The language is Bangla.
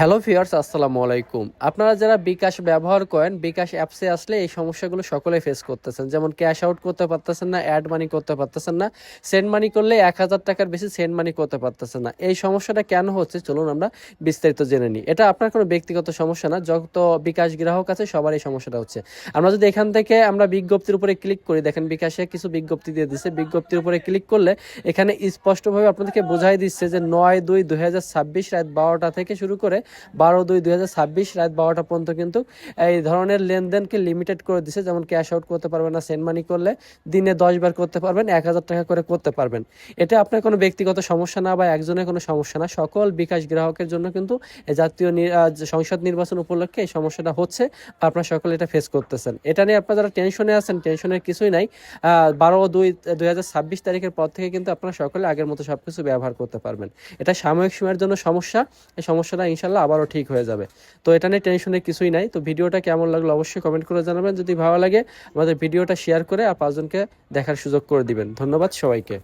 হ্যালো ভিউয়ার্স, আসসালামু আলাইকুম। আপনারা যারা বিকাশ ব্যবহার করেন, বিকাশ অ্যাপসে আসলে এই সমস্যাগুলো সকলে ফেস করতেছেন। যেমন ক্যাশ আউট করতে পারতেছেন না অ্যাড মানি করতে পারতেছেন না সেন্ড মানি করলে এক হাজার টাকার বেশি সেন্ড মানি করতে পারতেছেন না। এই সমস্যাটা কেন হচ্ছে? চলুন আমরা বিস্তারিত জেনে নিই। এটা আপনার কোনো ব্যক্তিগত সমস্যা না, যত বিকাশ গ্রাহক আছে, সবার এই সমস্যাটা হচ্ছে। আমরা যদি এখান থেকে আমরা বিজ্ঞপ্তির উপরে ক্লিক করি, দেখেন বিকাশে কিছু বিজ্ঞপ্তি দিয়ে দিচ্ছে বিজ্ঞপ্তির উপরে ক্লিক করলে এখানে স্পষ্টভাবে আপনাদেরকে বোঝাই দিচ্ছে যে নয় দুই ছাব্বিশ রাত বারোটা থেকে শুরু করে বারো দুই দুই রাত বারোটা পর্যন্ত কিন্তু এই ধরনের লেনদেনকে লিমিটেড করে দিছে, যেমন ক্যাশ আউট করতে পারবেন না সেন্ড মানি করলে দিনে দশ বার করতে পারবেন, এক হাজার টাকা করে করতে পারবেন। এটা আপনার কোনো ব্যক্তিগত সমস্যা না বা একজনের কোনো সমস্যা না। সকল বিকাশ গ্রাহকের জন্য কিন্তু জাতীয় সংসদ নির্বাচন উপলক্ষে এই সমস্যাটা হচ্ছে, আপনারা সকলে এটা ফেস করতেছেন। এটা নিয়ে আপনারা যারা টেনশনে আছেন টেনশনের কিছুই নাই বারো দুই দুই হাজার ছাব্বিশ তারিখের পর থেকে কিন্তু আপনারা সকলে আগের মতো সবকিছু ব্যবহার করতে পারবেন। এটা সাময়িক সময়ের জন্য সমস্যা, এই সমস্যাটা ইনশাল্লাহ আবারও ঠিক হয়ে যাবে। তো এটা নিয়ে টেনশনের কিছুই নাই। তো ভিডিওটা কেমন লাগল অবশ্যই কমেন্ট করে জানাবেন। যদি ভালো লাগে, আমাদের ভিডিওটা শেয়ার করে আর পাঁচজনকে দেখার সুযোগ করে দিবেন। ধন্যবাদ সবাইকে।